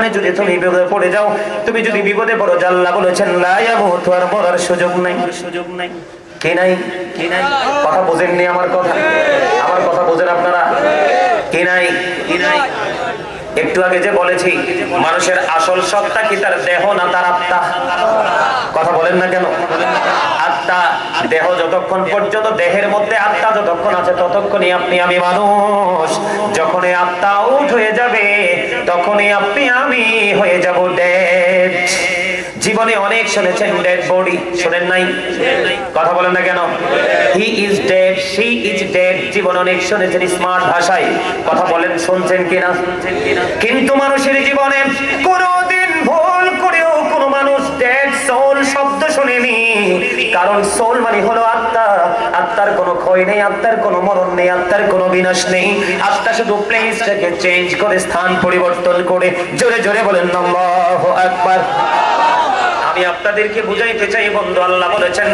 মানে যদি তুমি বিপদে পড়ে যাও, তুমি যদি বিপদে পড়ো জাল্লা বলেছেন আর সুযোগ নাই সুযোগ নাই। কে নাই? কে নাই? কথা বোঝেননি আমার কথা? আমার কথা বোঝেন আপনারা? কে নাই কে নাই? একটু আগে যে বলেছি, মানুষের আসল সত্তা কি? তার দেহ না তার আত্মা? কথা বলেন না কেন? দেহ যতক্ষণ পর্যন্ত দেহের মধ্যে আত্মা যতক্ষণ আছে ততক্ষণই আপনি আমি মানুষ। যখন আত্মা আউট হয়ে যাবে, তখনই আপনি আমি হয়ে যাব ডেড জীবনে অনেক শুনেছেন ডেড বডি শোনেন নাই? কথা বলেন না কেন? He is dead she is dead জীবন অনেক শুনেছেন স্মার্ট ভাষায়। কথা বলেন, শুনছেন কিনা? কিন্তু মানুষের জীবনে কোনোদিন ভুল করেও কোনো মানুষ ডেড সোল শব্দ শুনেনি। কারণ সোল মানে হলো আত্মা। আত্মার কোনো ক্ষয় নেই, আত্মার কোনো মরণ নেই, আত্মার কোনো বিনাশ নেই। আত্মা শুধু প্লেসটাকে চেঞ্জ করে, স্থান পরিবর্তন করে, জোরে জোরে বলেন, আল্লাহু আকবার। আমি আপনাদেরকে বুঝাইতে চাই, বন্ধু, আল্লাহ বলেছেন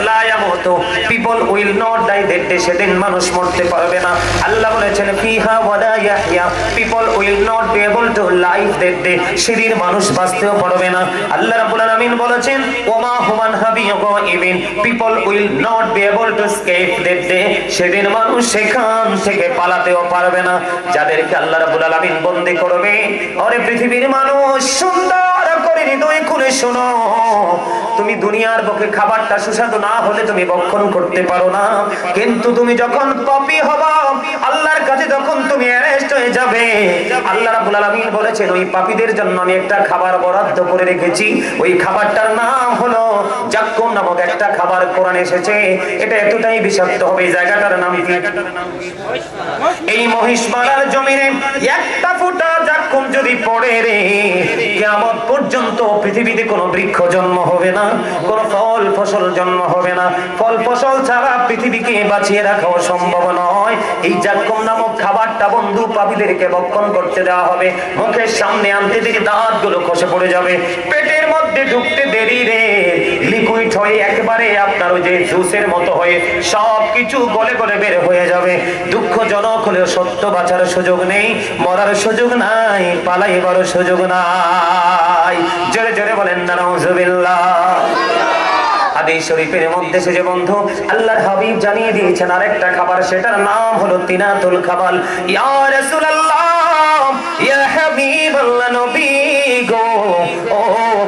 people will not die that day সেদিন মানুষ মরতে পারবে না। আল্লাহ বলেছেন, ফিহা will not be able to live that day সেদিন মানুষ বাঁচতেও পারবে না। আল্লাহ রাব্বুল আলামিন বলেছেন, ওমা human people will not be able to escape that day সেদিন মানুষ সেখান থেকে পালাতেও পারবে না। যাদেরকে আল্লাহ রাব্বুল আলামিন বন্দী করবে পৃথিবীর মানুষ, সুন্দর করে হৃদয় খুলে শোনো। তুমি দুনিয়ার বুকে খাবারটা সুস্বাদু না হলে তুমি বক্ষণ করতে পারো না। কিন্তু তুমি যখন পপি হবা আল্লাহর কাছে যখন তুমি অ্যারেস্ট হয়ে যাবে আল্লাহ রাব্বুল আলামিন বলেছেন, ওই পাপীদের জন্য আমি একটা খাবার বরাদ্দ করে রেখেছি। ওই খাবারটার নাম হলো জাক্কুম নামক একটা খাবার কোরআন এসেছে। এটা এতটাই বিষাক্ত হবে, এই জায়গাটার নাম কি? এই মহিষমালার জমিনে একটা ফুটা জাক্কুম যদি পড়ে রে পর্যন্ত পৃথিবীতে কোনো বৃক্ষ জন্ম হবে না, কোনো ফল ফসল জন্ম হবে না। ফল ফসল ছাড়া পৃথিবীকে বাঁচিয়ে রাখাও সম্ভব নয়। এই জাতকম নামক খাবারটা বন্ধু পাপীদেরকে বক্ষণ করতে দেওয়া হবে। মুখের সামনে আনতে দেরি দাঁতগুলো খসে পড়ে যাবে। পেটের মধ্যে ঢুকতে দেরি রে। হয়ে একবারে আপনার ওই যে জুসের মতো হয়ে সব কিছু গলে গলে বের হয়ে যাবে। দুঃখজনক হলেও সত্য বাঁচার সুযোগ নেই, মরার সুযোগ নাই, পালাইবার সুযোগ নাই। জোরে জোরে বলেন না শরীফের মধ্যে বন্ধু জানিয়ে দিয়েছেন আরেকটা খাবার, সেটার নাম হলো তিনাতুল ইয়া নবী গো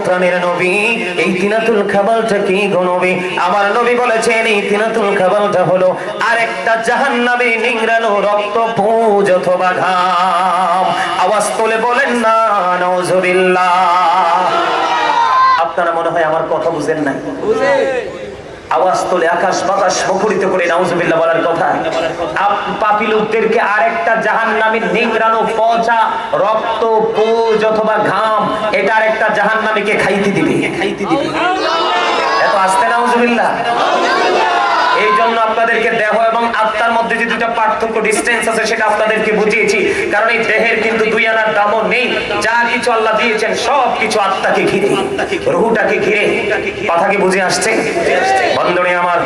প্রাণের নবী। তিনাতুল খাবালটা কি গো নবী। আমার নবী বলেছেন, এই খাবালটা হলো আরেকটা জাহান্নামে নিংড়ানো রক্ত পুজ অথবা ঘাম। আওয়াজ তুলে বলেন না, নাউজুবিল্লাহ। আপনারা মনে হয় আমার কথা বুঝেন নাই? আওয়াজ তোলে, আকাশ বাতাস মুখরিত করে, নাউজুবিল্লাহ বলার কথা। পাপী লোকদেরকে আরেকটা জাহান্নামীর নিংড়ানো পচা রক্ত, পোজ অথবা ঘাম, এটা আরেকটা জাহান্নামীকে খাইতে দিবে খাইতে দিবে? এত আসতে, নাউজুবিল্লাহ। এই জন্য আপনাদেরকে দেহ এবং আত্মার মধ্যে যে দুটা পার্থক্য ডিস্টেন্স আছে, সেটা আপনাদেরকে বুঝিয়েছি। কারণ এই দেহের কিন্তু দুই আনার দামও নেই। যা কিছু আল্লাহ দিয়েছেন, সব কিছু আত্মাকে ঘিরে, রুহুটাকে ঘিরে। কথা কি বুঝে আসছে? বন্ধনে আমার,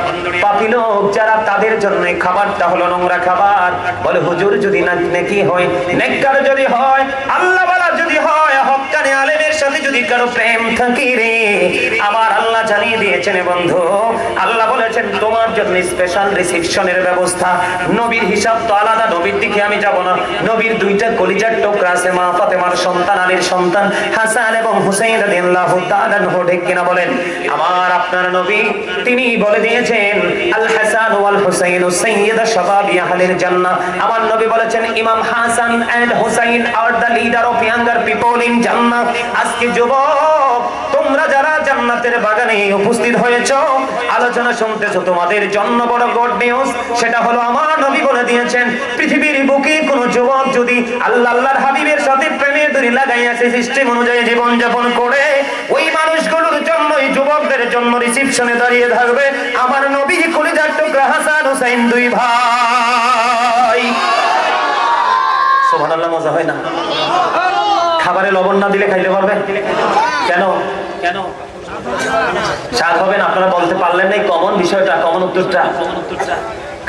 পাপী লোক যারা তাদের জন্য খাবারটা হলো নোংরা খাবার। বলে, হুজুর যদি নেকি হয়? নেককার যদি হয় আল্লাহ বালা যদি হয়, হক্কানে আলেমের সাথে যদি কারও প্রেম থাকি রে, আমার আল্লাহ জানিয়ে দিয়েছেন বন্ধু। আল্লাহ বলেছেন, তোমার জন্য স্পেশাল রিসিপশনের ব্যবস্থা। নবীর হিসাব তো আলাদা, নবীর দিকে আমি যাব না। নবীর দুইটা কলিজার টুকরা আছে, মা ফাতেমার সন্তান, আলীর সন্তান, হাসান এবং হুসাইন রাদিয়াল্লাহু তাআলা নহু ঠিক কিনা বলেন? আমার আপনার নবী, তিনি বলে দিয়েছেন, আল হাসান ওয়াল হুসাইন সাইয়্যিদা শাবাবি আহলিল জান্নাহ। আমার নবী বলেছেন, Imam Hasan and Husain are the leader of younger people in Jannah. আজকে যুবক, তোমরা যারা জান্নাতের বাগানে উপস্থিত হয়েছো, আলোচনা শুনতেছো, তোমাদের জন্য বড় গুড নিউজ সেটা হলো আমার নবী বলে দিয়েছেন, পৃথিবীর বুকে কোন যুবক যদি আল্লাহ আল্লাহর হাবিবের সাথে দড়ি লাগাইয়াছে সিস্টেম অনুযায়ী জীবন যাপন করে, ওই মানুষগুলোর জন্য এই যুবকদের জন্য রিসিপশনে দাঁড়িয়ে থাকবে। আমার নবী কলিজার টুকরা হাসান হুসাইন দুই ভাই। সুবহানাল্লাহ, মজা হয় না? খাবারে লবণ না দিলে খাইতে পারবে? কেন? কেন? স্বাদ হবে না আপনারা বলতে পারলেন না কমন বিষয়টা কমন উত্তরটা।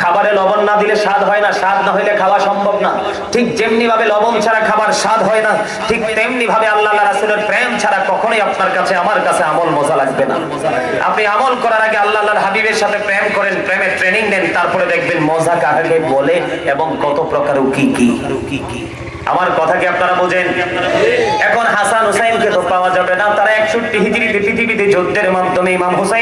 খাবারে লবণ না দিলে স্বাদ হয় না স্বাদ না হইলে খাওয়া সম্ভব না। ঠিক যেমনি ভাবে লবণ ছাড়া খাবার স্বাদ হয় না ঠিক তেমনি ভাবে আল্লাহ আল্লাহ রাসূলের প্রেম ছাড়া কখনোই আপনার কাছে আমার কাছে আমল মজা লাগবে না। আপনি আমল করার আগে আল্লাহ হাবিবের সাথে প্রেম করেন প্রেমের ট্রেনিং নেন তারপরে দেখবেন মজা কাকে বলে এবং কত প্রকার কি কি কি। আমার কথা কি আপনারা বোঝেন? এখন হাসান হুসাইনকে তো পাওয়া যাবে না, তারা একষট্টি হিজড়িতে, পৃথিবীতে যুদ্ধের মাধ্যমে ইমাম হুসাইন